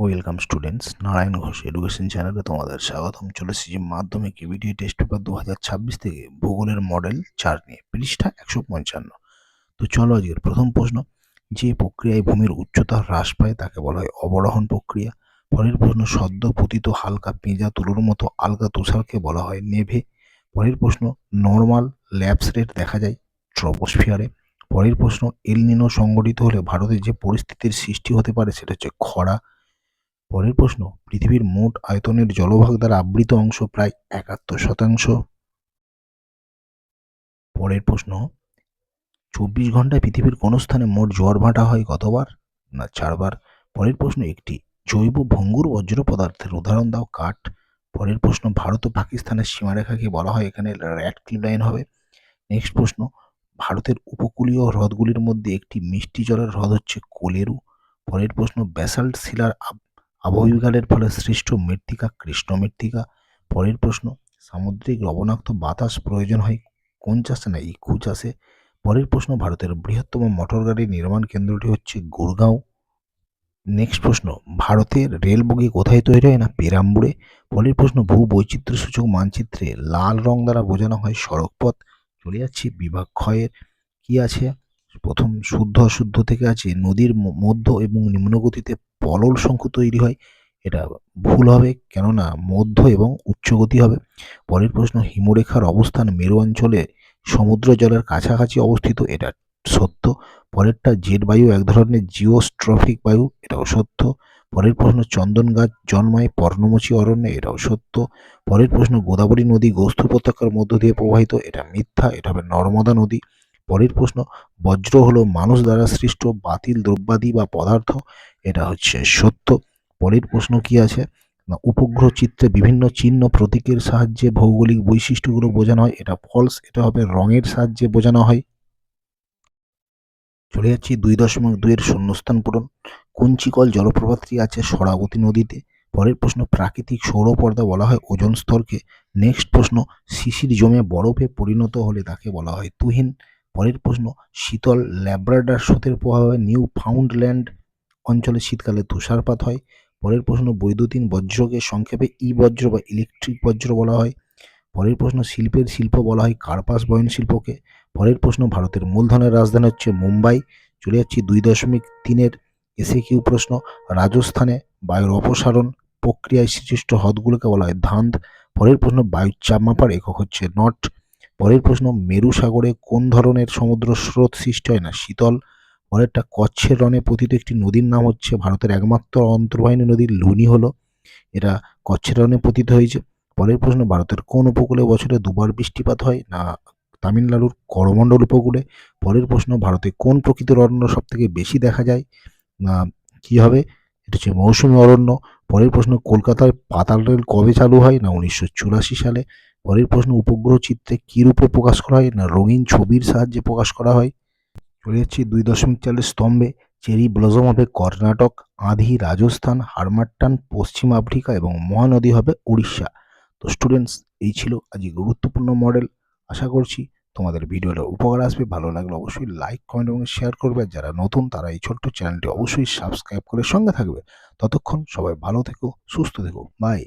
Welcome students Narayan Ghosh education চ্যানেলে তোমাদের স্বাগতম। চলে এসেছি মাধ্যমিক ইবিডি টেস্ট পেপার দু হাজার ছাব্বিশ থেকে ভূগোলের মডেল চার নিয়ে, পৃষ্ঠা একশো পঞ্চান্ন। তো চলো আজকের প্রথম প্রশ্ন, যে প্রক্রিয়ায় ভূমির উচ্চতা হ্রাস পায় তাকে বলা হয় অবরোহণ প্রক্রিয়া। পরের প্রশ্ন, সদ্য পতিত হালকা পেঁজা তুলোর মতো আলগা তুষারকে বলা হয় নেভে। পরের প্রশ্ন নর্মাল ল্যাপস রেট দেখা যায় ট্রপোস্ফিয়ারে পরের প্রশ্ন এলনিনো সংগঠিত হলে ভারতে যে পরিস্থিতির সৃষ্টি হতে পারে সেটা হচ্ছে খরা। পরের প্রশ্ন, পৃথিবীর মোট আয়তনের জলভাগ দ্বারা আবৃত অংশ প্রায় একাত্তর শতাংশ। পরের প্রশ্ন, চব্বিশ ঘন্টায় পৃথিবীর কোন স্থানে মোট জোয়ার ভাটা হয় কতবার? না, চারবার। পরের প্রশ্ন একটি, জৈব ভঙ্গুর বজ্র পদার্থের উদাহরণ দাও, কাঠ। পরের প্রশ্ন, ভারত ও পাকিস্তানের সীমারেখাকে বলা হয় এখানে র্যাট ক্লিপ লাইন হবে। নেক্সট প্রশ্ন, ভারতের উপকূলীয় হ্রদগুলির মধ্যে একটি মিষ্টি জলের হ্রদ হচ্ছে কোলেরু। পরের প্রশ্ন, ব্যাসাল্ট শিলার আবহবিকারের ফলে সৃষ্ট মৃত্তিকা কৃষ্ণ মৃত্তিকা পরের প্রশ্ন, সামুদ্রিক লবণাক্ত বাতাস প্রয়োজন হয় কোন চাষে না ইক্ষু চাষে? পরের প্রশ্ন, ভারতের বৃহত্তম মোটর গাড়ি নির্মাণ কেন্দ্রটি হচ্ছে গুরগাঁও। নেক্সট প্রশ্ন, ভারতের রেল বগি কোথায় তৈরি হয় না পেরাম্বুরে পরের প্রশ্ন ভূ বৈচিত্র্য সূচক মানচিত্রে লাল রং দ্বারা বোঝানো হয় সড়কপথ। চলে যাচ্ছি বিভাগ ক্ষয়ের। কি আছে? প্রথম শুদ্ধ অশুদ্ধ থেকে আছে, নদীর মধ্য এবং নিম্নগতিতে পলল শঙ্কু তৈরি হয়, এটা ভুল হবে কেননা মধ্য এবং উচ্চগতি হবে। পরের প্রশ্ন, হিমরেখার অবস্থান মেরু অঞ্চলে সমুদ্র জলের কাছাকাছি অবস্থিত, এটা সত্য। পরেরটা, জেট বায়ু এক ধরনের জিওস্ট্রফিক বায়ু, এটাও সত্য। পরের প্রশ্ন, চন্দন গাছ জন্মায় পর্ণমোচী অরণ্যে, এটাও সত্য। পরের প্রশ্ন, গোদাবরী নদী গোস্থ উপত্যকার মধ্য দিয়ে প্রবাহিত, এটা মিথ্যা, এটা হবে নর্মদা নদী। পরের প্রশ্ন, বজ্র হলো মানুষ দ্বারা সৃষ্ট বাতিল দ্রব্যাদি বা পদার্থ? এটা হচ্ছে সত্য। পরের প্রশ্ন কি আছে? না, উপগ্রহ চিত্রে বিভিন্ন চিহ্ন প্রতীকের সাহায্যে ভৌগোলিক বৈশিষ্ট্যগুলো বোঝানো হয়। এটা ফলস এটা হবে রঙের সাহায্যে বোঝানো হয়। চলে যাচ্ছি দুই দশমিক দুইয়ের শূন্যস্থান পূরণ। কুঞ্চিকল জলপ্রপাতটি আছে সরাবতী নদীতে? পরের প্রশ্ন, প্রাকৃতিক সৌরপর্দা বলা হয় ওজন স্তরকে নেক্সট প্রশ্ন, শিশির জমে বরফে পরিণত হলে তাকে বলা হয় তুহিন। পরের প্রশ্ন, শীতল ল্যাব্রাডার স্রোতের প্রভাবে নিউ ফাউন্ডল্যান্ড অঞ্চলে শীতকালে তুষারপাত হয়। পরের প্রশ্ন, বৈদ্যুতিন বজ্রকে সংক্ষেপে ই বজ্র বা ইলেকট্রিক বজ্র বলা হয়। পরের প্রশ্ন, শিল্পের শিল্প বলা হয় কার্পাস বয়ন শিল্পকে। পরের প্রশ্ন, ভারতের মূলধনের রাজধানী হচ্ছে মুম্বাই। চলে যাচ্ছি দুই দশমিক তিনের এসে কিউ প্রশ্ন, রাজস্থানে বায়ুর অপসারণ প্রক্রিয়ায় সৃষ্ট হ্রদগুলোকে বলা হয় ধান্ধ পরের প্রশ্ন, বায়ুর চাপ মাপার একক হচ্ছে নট। পরের প্রশ্ন, মেরু সাগরে কোন ধরনের সমুদ্র স্রোত সৃষ্টি হয় না? শীতল, পরেরটা, কচ্ছের রণে পতিত একটি নদীর নাম হচ্ছে ভারতের একমাত্র অন্তর্বাহিনী নদী লুনি হলো। এটা কচ্ছের রণে পতিত হয়েছে। পরের প্রশ্ন, ভারতের কোন উপকূলে বছরে দুবার বৃষ্টিপাত হয় না? তামিলনাড়ুর করমণ্ডল উপকূলে। পরের প্রশ্ন, ভারতে কোন প্রকৃতির অরণ্য সব থেকে বেশি দেখা যায়? না, কী হবে? এটা হচ্ছে মৌসুমি অরণ্য। পরের প্রশ্ন কলকাতায় পাতাল রেল কবে চালু হয়? না, উনিশশো চুরাশি সালে। পরের প্রশ্ন, উপগ্রহ চিত্রে কী রূপে প্রকাশ করা হয়? না, রঙিন ছবির সাহায্যে প্রকাশ করা হয়? চলে যাচ্ছি দুই দশমিক চালের স্তম্ভে। চেরি ব্লজম হবে কর্ণাটক, আঁধি রাজস্থান, হারমাট্টান পশ্চিম আফ্রিকা এবং মহানদী হবে উড়িষ্যা। তো স্টুডেন্টস এই ছিল আজকে গুরুত্বপূর্ণ মডেল আশা করছি তোমাদের ভিডিওটা উপকার আসবে, ভালো লাগলে অবশ্যই লাইক কমেন্ট এবং শেয়ার করবে। যারা নতুন, তারা এই ছোট্ট চ্যানেলটি অবশ্যই সাবস্ক্রাইব করে সঙ্গে থাকবে। ততক্ষণ সবাই ভালো থেকো, সুস্থ থেকো। বাই